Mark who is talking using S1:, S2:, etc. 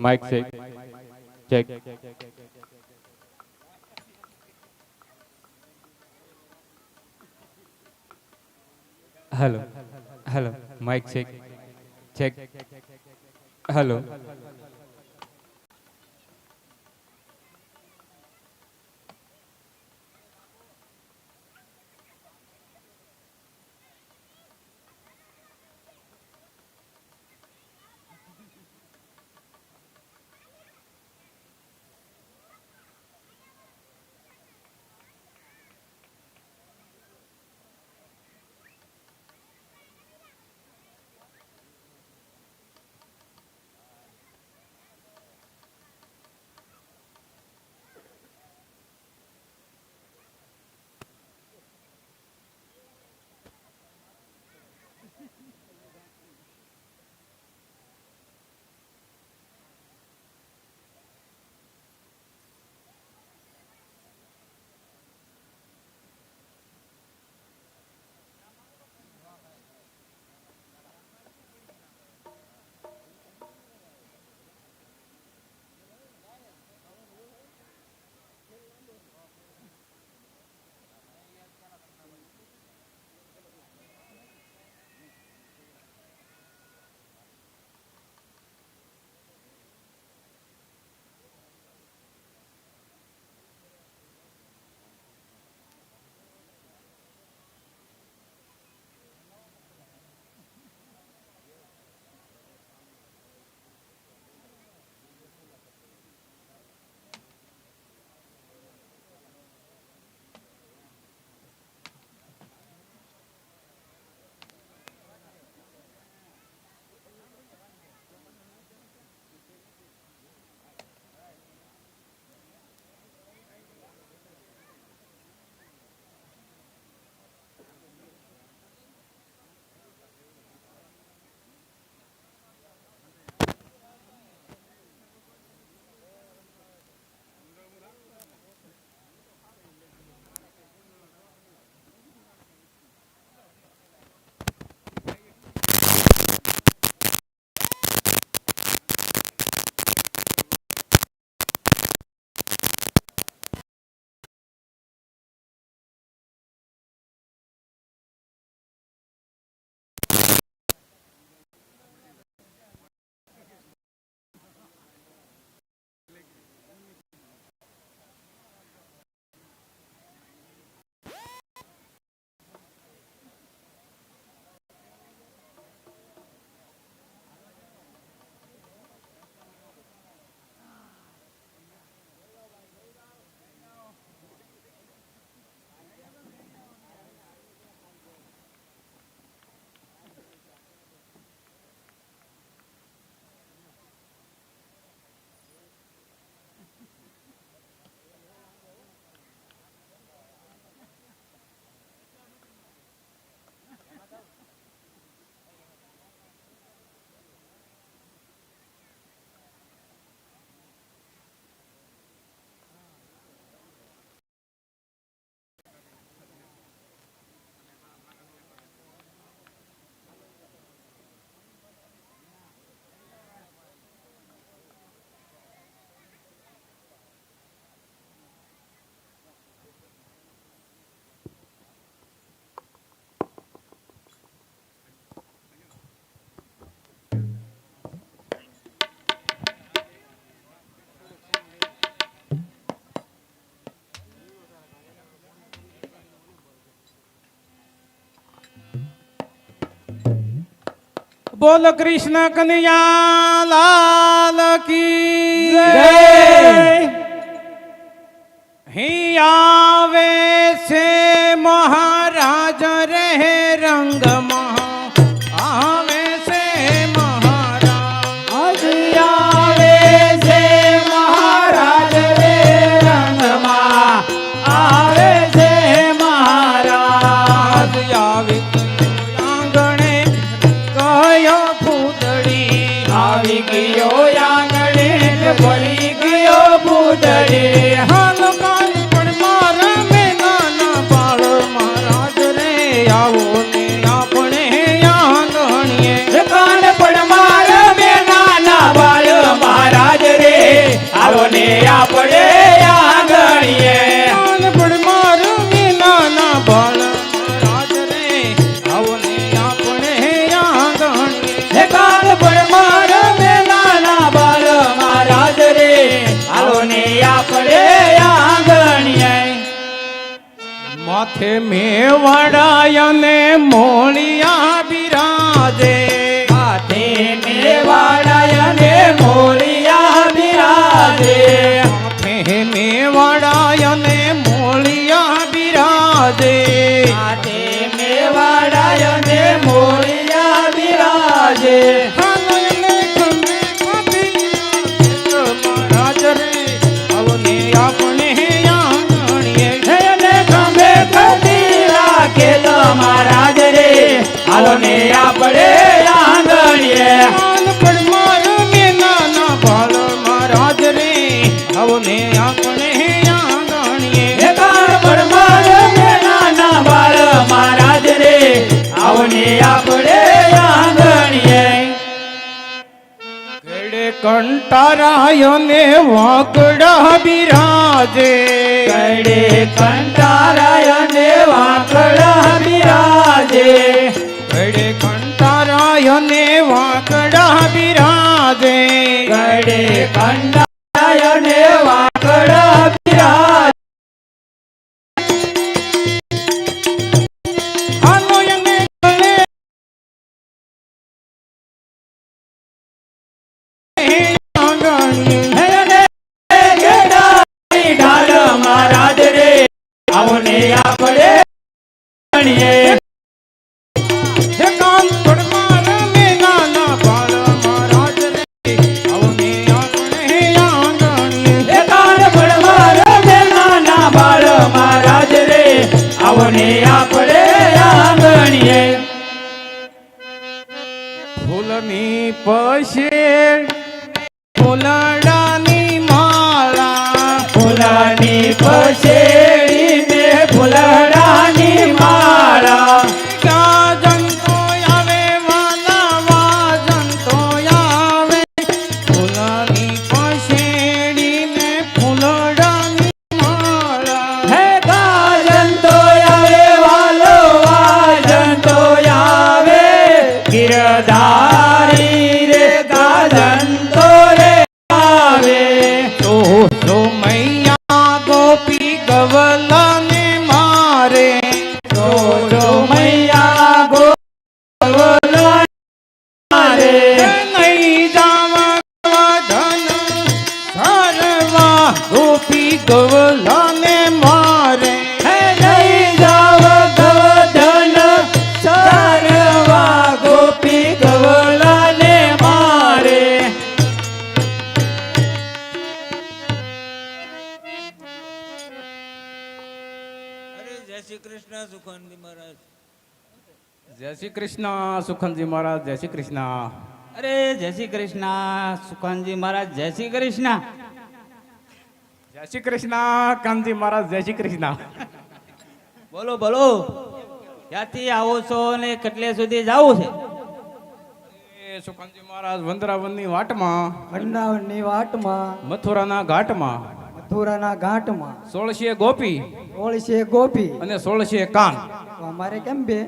S1: Mic check. Check. Hello. Hello. Mic check.
S2: Check. Hello. बोल कृष्ण कन्हैया लाल की ही आवे से महाराज रहे
S1: रंगम મેવાડાય ને મોળિયા બિરાજે.
S2: ને
S1: આપણે આંગણીએ નાનપણમાં રમે નાના બાળ મહારાજ રે આવો ને આપણે આંગણીએ
S2: હે કાનપણ માર મે નાના બાળ મહારાજ રે આવને આપણે આંગણીએ
S1: કેડે કંટારાય ને વાકડા બિરાજે.
S2: કડે કંટારાય ને વાંકડા બિરાજે.
S1: કેડે કંટારાય ને વાકડા બિરાજે.
S2: કડે કંટારાય ને વાંકડા બિરાજે. ઢાલ મહારાજ રે આવને આપણે
S1: ફૂલની પશે ફૂલડાની માળા
S2: ફૂલાની પછેડી
S1: ગોપી ગવલાને મારે.
S2: હે નહીં જાવ ગવધન. સારવા ગોપી ગવલાને મારે.
S3: જય શ્રી કૃષ્ણ સુખનજી મહારાજ.
S1: જય શ્રી કૃષ્ણ સુખનજી મહારાજ જય શ્રી કૃષ્ણ.
S3: અરે જય શ્રી કૃષ્ણ સુખનજી મહારાજ જય શ્રી કૃષ્ણ.
S1: જય શ્રી કૃષ્ણ કાનજી મહારાજ જય શ્રી કૃષ્ણ.
S3: બોલો બોલો. ક્યાંથી આવો છો ને કેટલે સુધી જવું છે?
S1: એ સુખનજી મહારાજ વંદરાવનની વાટમાં
S4: વૃંદાવનની વાટમાં
S1: મથુરાના ઘાટમાં
S4: મથુરાના ઘાટમાં
S1: સોળશે ગોપી
S4: સોળશે ગોપી.
S1: અને સોળશે કાન.
S4: તો અમારે કેમ બે?